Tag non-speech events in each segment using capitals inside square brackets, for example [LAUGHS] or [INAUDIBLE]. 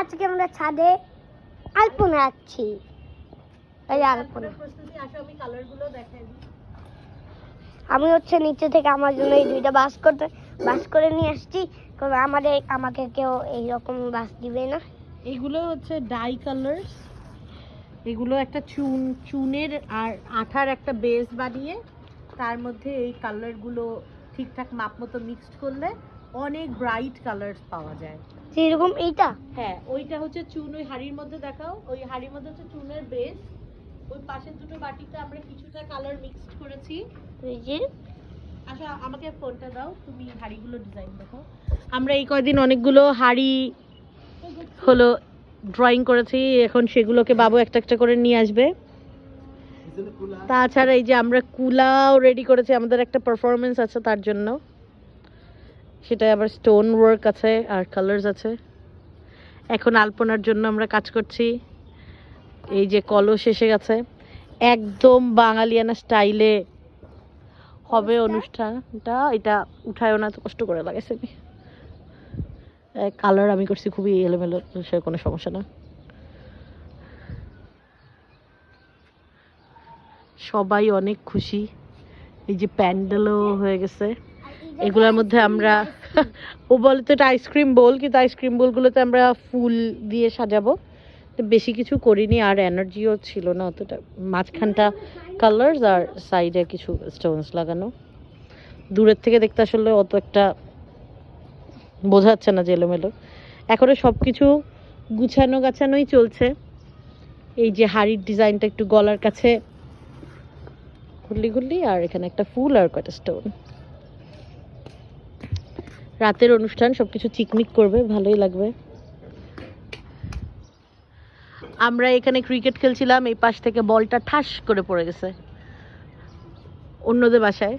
আজকে আমরা ছাদে আলপনা আঁকছি এই আলপনা। আমি হচ্ছে নিচে থেকে আমার জন্য এই দুইটা বাস করতে বাস করে নিয়ে আসছি। কারণ আমাদের আমাকে কেউ এইরকম বাস দিবে না। এগুলো হচ্ছে ডাই কালার্স। এগুলো একটা চুন চুনের আর আঠার একটা বেস বানিয়ে তার মধ্যে এই কালারগুলো ঠিকঠাক মাপ মতো মিক্সড করলে অনেক ব্রাইট কালার্স পাওয়া যায়। যেরকম এইটা? হ্যাঁ ওইটা হচ্ছে চুন ওই হাড়ির মধ্যে দেখাও। ওই হাড়ির মধ্যে হচ্ছে চুনের বেস ওই পাশের দুটো বাটিতে আমরা কিছুটা কালার মিক্সড করেছি। এই যে। আচ্ছা আমাকে ফোনটা দাও তুমি হাড়িগুলো ডিজাইন দেখো। আমরা এই কয়দিন অনেকগুলো হাড়ি হলো ড্রয়িং করেছি এখন সেগুলোকে বাবু একটা একটা করে নিয়ে আসবে। তাছাড়া এই যে আমরা কুলাও রেডি করেছি আমাদের একটা পারফরমেন্স আছে তার জন্য। সেটা আবার স্টোন ওয়ার্ক আছে আর কালার্স আছে। এখন আলপনার জন্য আমরা কাজ করছি। এই যে কলস এসে গেছে। একদম বাঙালিয়ানা স্টাইলে হবে অনুষ্ঠানটা। এটা উঠায়ও না তো কষ্ট করে লাগাইছে আমি কালার আমি করছি খুবই এলোমেলো সে কোনো সমস্যা না। সবাই অনেক খুশি। এই যে প্যান্ডেলও হয়ে গেছে। এগুলোর মধ্যে আমরা [LAUGHS] ও বলে তো এটা আইসক্রিম বোল কিন্তু আইসক্রিম বোলগুলোতে আমরা ফুল দিয়ে সাজাবো। তো বেশি কিছু করিনি, আর এনার্জিও ছিল না অতটা। মাঝখানটা কালার্স আর সাইডে কিছু স্টোনস লাগানো। দূরের থেকে দেখতে আসলে অত একটা বোঝা যাচ্ছে না যে এলোমেলো। এখনও সব কিছু গুছানো গাছানোই চলছে। এই যে হাড়ির ডিজাইনটা একটু গলার কাছে ঘুরলি ঘুরলি আর এখানে একটা ফুল আর কয়টা স্টোন রাতের অনুষ্ঠান সবকিছু চিকমিক করবে ভালোই লাগবে। আমরা এখানে ক্রিকেট খেলছিলাম এই পাশ থেকে বলটা ঠাস করে পড়ে গেছে। অন্যদের বাসায়।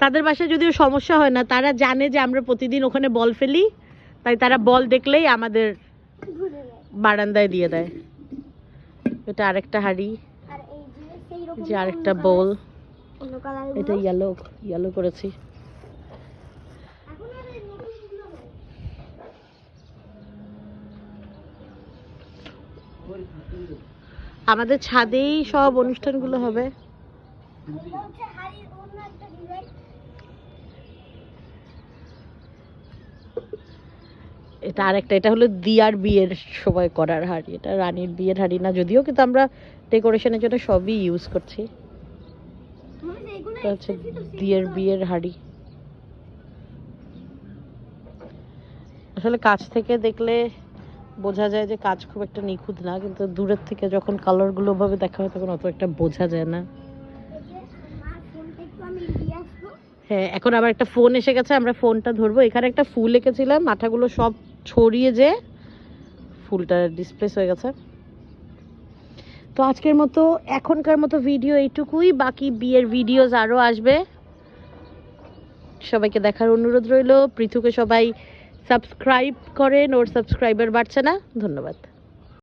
তাদের বাসায় যদিও সমস্যা হয় না তারা জানে যে আমরা প্রতিদিন ওখানে বল ফেলি তাই তারা বল দেখলেই আমাদের বারান্দায় দিয়ে দেয়। এটা আরেকটা হাড়ি যে আরেকটা বল এটা ইয়েলো ইয়েলো করেছি এখন আর এই নতুনগুলো নেই। আমাদের ছাদেই সব অনুষ্ঠানগুলো হবে। এটা আরেকটা, এটা হলো দিয়ার বিয়ের সময় করার হাড়ি। এটা রানীর বিয়ের হাড়ি না, যদিও কিন্তু আমরা ডেকোরেশনের জন্য সবই ইউজ করছি। এটা হচ্ছে বিয়ের হাড়ি। আসলে কাছ থেকে দেখলে বোঝা যায় যে কাজ খুব একটা নিখুঁত না, কিন্তু দূরের থেকে যখন কালারগুলো ভাবে দেখা হয়, তখন অত একটা বোঝা যায় না। হ্যাঁ এখন আবার একটা ফোন এসে গেছে, আমরা ফোনটা ধরবো। এখানে একটা ফুল এঁকেছিলাম, মাথাগুলো সব ছড়িয়ে যে ফুলটা ডিসপ্লেস হয়ে গেছে। তো আজকের মতো, এখনকার মতো ভিডিও এইটুকুই, বাকি বিয়ের ভিডিওস আরও আসবে। সবাইকে দেখার অনুরোধ রইল। পৃথুকে সবাই সাবস্ক্রাইব করেন ওর সাবস্ক্রাইবার বাড়ছে না। ধন্যবাদ।